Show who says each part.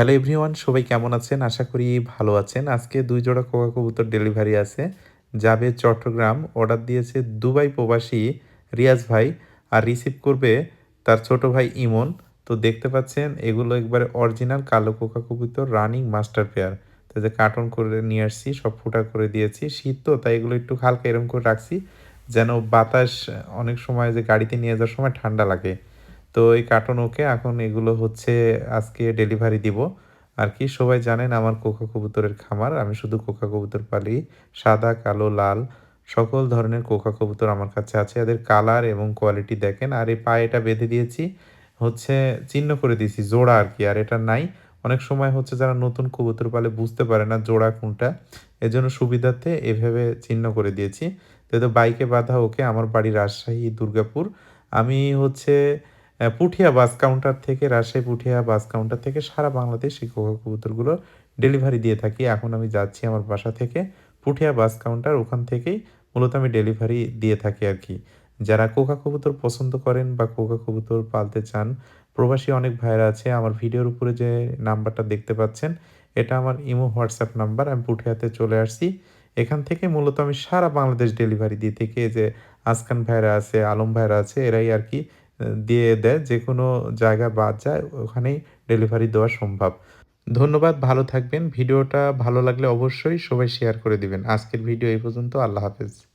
Speaker 1: Hello everyone সবাই কেমন আছেন? আশা করি ভালো আছেন। আজকে দুই জোড়া কোকা কবুতর ডেলিভারি আছে। যাবে চট্টগ্রাম। অর্ডার দিয়েছে দুবাই প্রবাসী রিয়াজ ভাই আর রিসিভ করবে তার ছোট ভাই ইমন। তো দেখতে পাচ্ছেন, এগুলো একবারে অরিজিনাল কালো কোকা কবুতর রানিং মাস্টার পেয়ার তো যে কার্টন করে নিয়ে আসছি, সব ফুটা করে দিয়েছি। শীত তো, তাই এগুলো একটু হালকা এরকম করে রাখছি, যেন বাতাস অনেক সময় যে গাড়িতে নিয়ে যাওয়ার সময় ঠান্ডা লাগে। তো এই কার্টন ওকে এখন এগুলো হচ্ছে আজকে ডেলিভারি দিব। আর কি সবাই জানেন আমার কোকা কবুতরের খামার, আমি শুধু কোকা কবুতর পালি, সাদা, কালো, লাল, সকল ধরনের কোকা কবুতর আমার কাছে আছে। এদের কালার এবং কোয়ালিটি দেখেন, আর এই পায়ে এটা বেঁধে দিয়েছি, হচ্ছে চিহ্ন করে দিয়েছি, জোড়া আর কি, আর এটা নাই। অনেক সময় হচ্ছে যারা নতুন কবুতর পালে বুঝতে পারে না জোড়া কোনটা, এজন্য সুবিধার্থে এভাবে চিহ্ন করে দিয়েছি। তো তো বাইকে বাঁধা ওকে, আমার বাড়ি রাজশাহী, দুর্গাপুর। আমি হচ্ছে পুঠিয়া বাস কাউন্টার থেকে রাজশাহী পুঠিয়া বাস কাউন্টার থেকে সারা বাংলাদেশ এই কোকা কবুতরগুলো ডেলিভারি দিয়ে থাকি। এখন আমি যাচ্ছি আমার বাসা থেকে পুঠিয়া বাস কাউন্টার ওখান থেকেই মূলত আমি ডেলিভারি দিয়ে থাকি আর কি। যারা কোকা কবুতর পছন্দ করেন বা কোকা কবুতর পালতে চান, প্রবাসী অনেক ভাইরা আছে, আমার ভিডিওর উপরে যে নাম্বারটা দেখতে পাচ্ছেন, এটা আমার ইমো, হোয়াটসঅ্যাপ নাম্বার, আমি পুঠিয়াতে চলে আসছি। এখান থেকে মূলত আমি সারা বাংলাদেশ ডেলিভারি দিয়ে থেকে। যে আসকান ভাইরা আছে, আলম ভাইরা আছে, এরাই আর কি দিয়ে দেয়, যে কোনো জায়গা বাদ যায়, ওখানেই ডেলিভারি দেওয়া সম্ভব। ধন্যবাদ, ভালো থাকবেন। ভিডিওটা ভালো লাগলে অবশ্যই সবাই শেয়ার করে দিবেন। আজকের ভিডিও এই পর্যন্ত, আল্লাহ হাফেজ।